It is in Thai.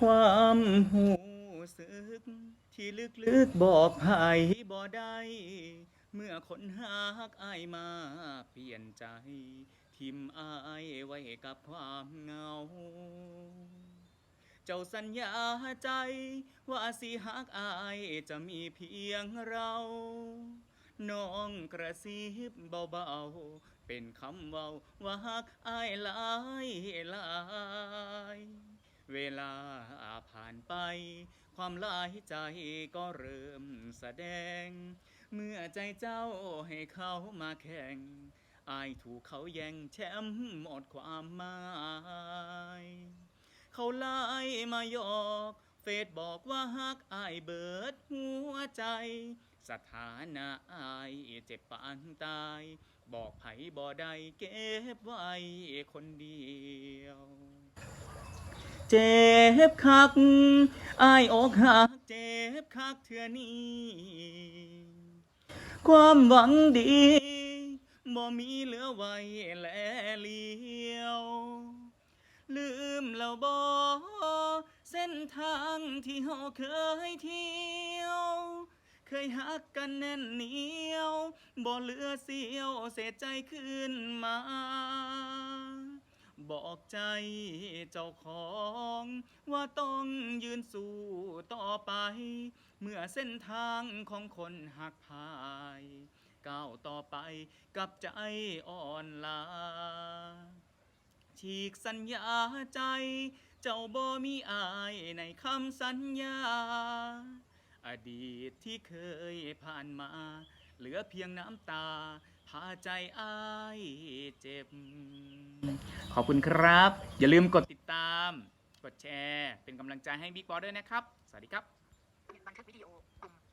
ความหูสึก ที่ลึกๆบอกไผบ่ได้ เมื่อคนหักอายมาเปลี่ยนใจ ทิมอายไว้กับความเหงา เจ้าสัญญาใจ ว่าสิหักอายจะมีเพียงเราน้องกระซิบเบาๆ เป็นคำเว้าว่าหักอายหลายหลาย เวลาผ่านไป ความลายใจก็เริ่มแสดง เมื่อใจเจ้าให้เขามาแข่ง อายถูกเขาแย่งแชมป์หมดความหมายเขาไล่มายอกเฟซบอกว่าฮักอายเบิดหัวใจ สถานะอายเจ็บปานตาย บอกไผบ่ได้เก็บไว้คนเดียว เจ็บคักอายอกหักเจ็บคักเทื่อนี้ ความหวังดีบ่มีเหลือไว้แลเลียว ลืมแล้วบ่เส้นทางที่เฮาเคยเที่ยวเคยหักกันแน่นเหนียว บ่เหลือเสียวเศษใจขึ้นมา บอกใจเจ้าของ ว่าต้องยืนสู้ต่อไป เมื่อเส้นทางของคนหักพายก้าวต่อไปกับใจอ่อนลาฉีกสัญญาใจ เจ้าบ่มีอายในคำสัญญา อดีตที่เคยผ่านมา เหลือเพียงน้ำตา พาใจอายเจ็บ ขอบคุณครับ อย่าลืมกดติดตาม กดแชร์ เป็นกำลังใจให้บิ๊กบอสด้วยนะครับ สวัสดีครับ บันทึกวิดีโอปุ่ม